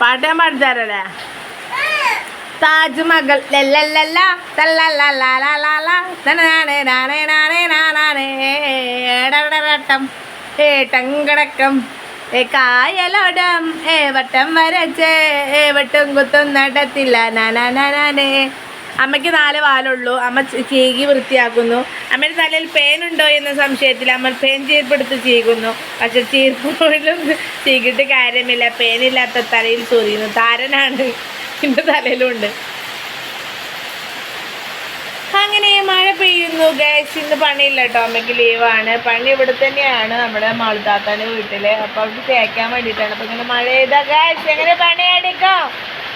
പാട്ട് ഞാൻ പാടിത്തരല്ലേ താജ്മഹൽ നാനാനേ ഏടടടടം ഏട്ടങ്കടക്കം ഏ കായലോടം ഏ വട്ടം വരച്ചേ ഏ വട്ടം കുത്തും നടത്തില്ല നാനാനാനേ അമ്മയ്ക്ക് നാല് വാലുള്ളൂ. അമ്മ ചീകി വൃത്തിയാക്കുന്നു. അമ്മയുടെ തലയിൽ പേൻ ഉണ്ടോ എന്ന സംശയത്തിൽ അമ്മ പേൻ ചീർപ്പെടുത്ത് ചീകുന്നു. പക്ഷെ ചീർപ്പോഴും ചീകിട്ട് കാര്യമില്ല. പേനില്ലാത്ത തലയിൽ ചൊറിയുന്നു താരനാണ്. എന്റെ തലയിലുണ്ട്. അങ്ങനെ മഴ പെയ്യുന്നു. ഗൈസ് ഇന്ന് പണിയില്ല കേട്ടോ അമ്മയ്ക്ക് ലീവാണ്. പണി ഇവിടെ തന്നെയാണ് നമ്മുടെ മാളുതാത്താന്റെ വീട്ടിൽ അപ്പോൾ അവർക്ക് തേക്കാൻ വേണ്ടിയിട്ടാണ്. അപ്പം ഇങ്ങനെ മഴ ചെയ്താൽ ഗൈസ് എങ്ങനെ പണിയടിക്കോ?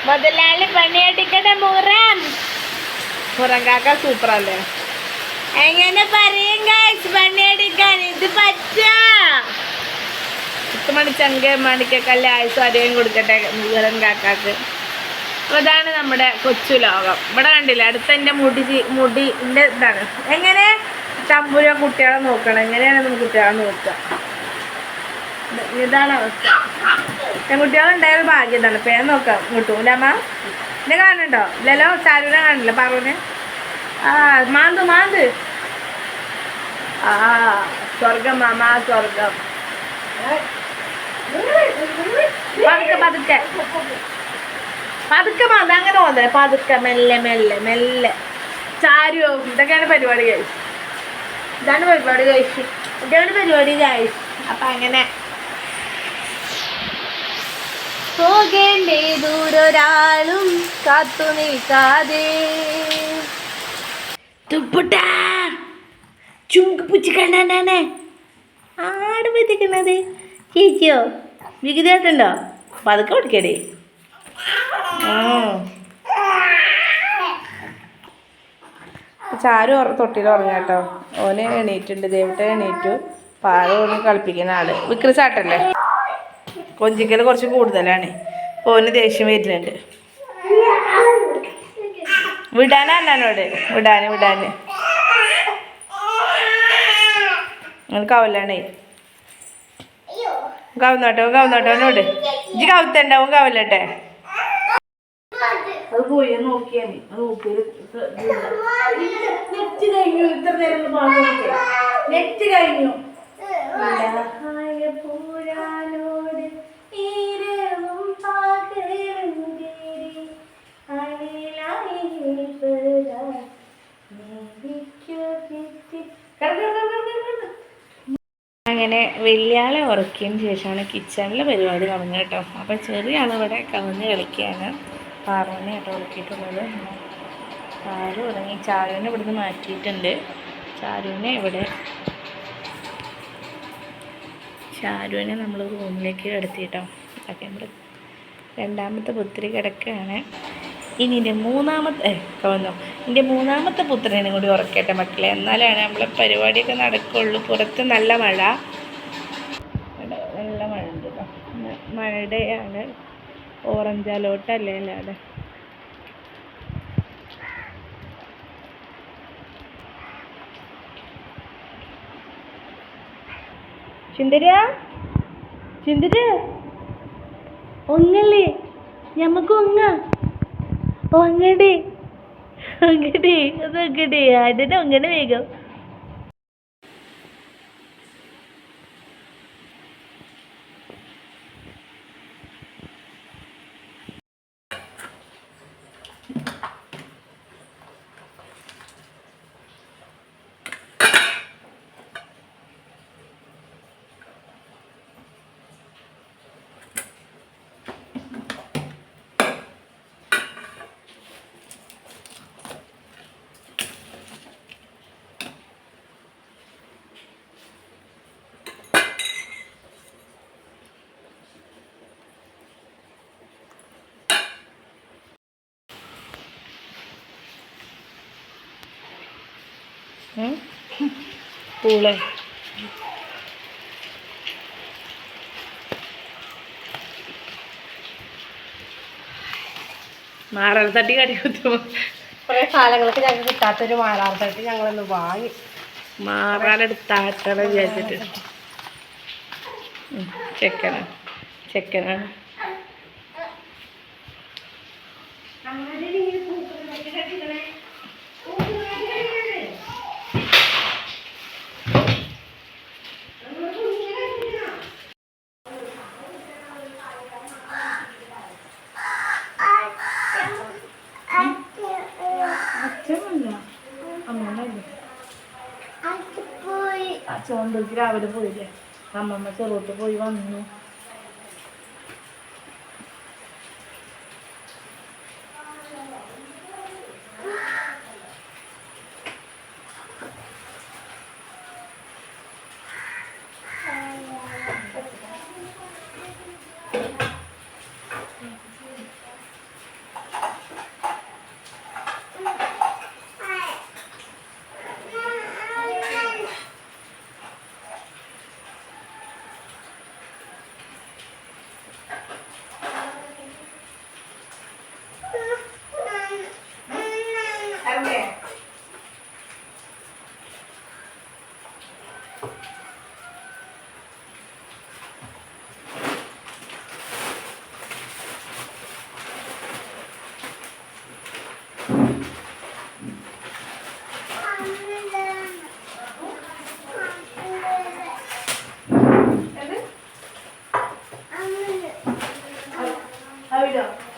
മുതലാളി പണിയടിക്കട്ടെ മുറാം. മുറം കാക്ക സൂപ്പർ അല്ലേ എങ്ങനെ പറയും ഗൈസ് പണിയടിക്കാൻ ഇത് പറ്റ. പത്ത് മണിച്ചങ്ക മണിക്കല്ല ആയുസും അധികം കൊടുക്കട്ടെ മുറം കാക്കാക്ക് അപ്പൊ ഇതാണ് നമ്മുടെ കൊച്ചു ലോകം. ഇവിടെ കണ്ടില്ല അടുത്ത എന്റെ മുടി മുടിന്റെ ഇതാണ്. എങ്ങനെ? തമ്പുര കുട്ടികളെ നോക്കണം. എങ്ങനെയാണ് നമ്മൾ കുട്ടികളെ നോക്കുക? ഇതാണ് അവസ്ഥ. പെൺകുട്ടികളുണ്ടായാലും എന്താണ്? പേര് നോക്കാം. കിട്ടും അമ്മ? എന്നെ കാണുന്നുണ്ടോ? ഇല്ലല്ലോ ചാരുവിനെ കാണില്ല പറൂന് ആ മാന്ത് മാന്ത്. ആ സ്വർഗം മാമ സ്വർഗം. പതുക്കെ പതുക്കെ. പതുക്കെ മതി അങ്ങനെ പോകുന്നത് പതുക്കെ മെല്ലെ മെല്ലെ മെല്ലെ. ചാരുവോ ഇതൊക്കെയാണ് പരിപാടി കഴിച്ചു ഇതാണ് പരിപാടി കഴിച്ചു ഇതാണ് പരിപാടി കഴിച്ചു അപ്പൊ അങ്ങനെ പോകേണ്ടേ ദൂരൊരാളും കാത്തു നിൽക്കാതെ. തുപ്പുട്ടാ. ചുങ്ക് പുച്ച് കണ്ടാണ്ടാണ് ആട് പറ്റിക്കണത് ചേച്ചിയോ? വികിതായിട്ടുണ്ടോ പതുക്കെ കൊടുക്കടേ ചാരു തൊട്ടിയിൽ കേട്ടോ. ഓന് എണീറ്റുണ്ട് ദേവിട്ട് എണീറ്റു. പാറ ഓനെ കളിപ്പിക്കുന്ന ആൾ. വിക്രസാട്ടല്ലേ? കൊഞ്ചിക്കൽ കുറച്ച് കൂടുതലാണ്. ഓന് ദേഷ്യം വരുന്നുണ്ട്. വിടാനാ എന്നോട് വിടാന് വിടാന്. നിങ്ങൾ കവലാണേ. കവുന്നോട്ടെ കവന്നോട്ടോ അവനോട് ഇജ്ജ് കവുത്തണ്ട അവൻ കവലട്ടെ. അത് പോയി അത് നെറ്റ് കഴിഞ്ഞു ഇത്ര നേരം നെറ്റ് കഴിഞ്ഞു. അങ്ങനെ വലിയാളെ ഉറക്കിയതിന് ശേഷമാണ് കിച്ചണിലെ പരിപാടി തുടങ്ങുക കേട്ടോ. അപ്പം ചെറിയ ആളിവിടെ കവിഞ്ഞ് കളിക്കുകയാണ്. പാറുവിനെ കേട്ടോ ഉറക്കിയിട്ടുള്ളത്. പാറു ഉറങ്ങി ചാരുവിനെ ഇവിടുന്ന് മാറ്റിയിട്ടുണ്ട്. ചാരുവിനെ ഇവിടെ ചാരുവിനെ നമ്മൾ റൂമിലേക്ക് കിടത്തിയിട്ടോ. അതൊക്കെ നമ്മൾ രണ്ടാമത്തെ പുത്തിരി കിടക്കുകയാണ്. ഇനി എന്റെ മൂന്നാമത്തെ ഏ കവന്നു എന്റെ മൂന്നാമത്തെ പുത്രനും കൂടി ഉറക്കട്ടെ മക്കളെ. എന്നാലാണ് നമ്മളെ പരിപാടിയൊക്കെ നടക്കുള്ളൂ. പുറത്ത് നല്ല മഴ. നല്ല മഴ ഉണ്ട് മഴയുടെയാണ് ഓറഞ്ച് അലോട്ടല്ലേ അല്ലാതെ ചിന്തര ചിന്തര? ഒങ്ങല്ലേ ഞമ്മക്ക് ഒങ്ങ ഒങ്ങടി ഒങ്ങടി അത് ഒങ്ങടി അതിന് ഒങ്ങണ വേഗം പൂളെ. മാറൽ തട്ടി കടി കുത്തുമോ കുറെ കാലങ്ങൾക്ക് ഞങ്ങൾക്ക് കിട്ടാത്തൊരു മാറാർത്തട്ട് ഞങ്ങളൊന്ന് വാങ്ങി. മാറാലെടുത്താട്ടട വിചാരിച്ചിട്ട്. ചെക്കനാണ് ചെക്കനാണ്. അമ്മമ്മല്ലേ? അച്ഛൻ രാവിലെ പോയില്ലേ? അമ്മമ്മ ചെറുത്ത് പോയി വന്നു. Right up.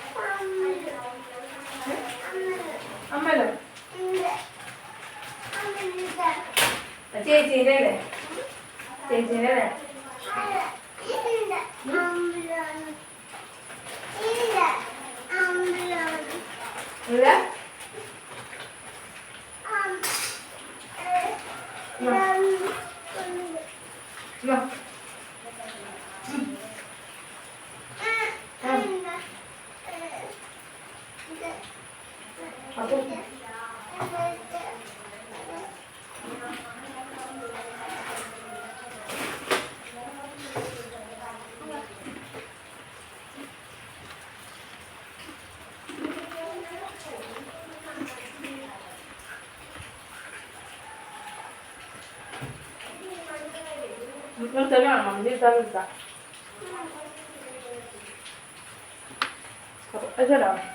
Não tá vendo, mano? Deixa eu. É geral.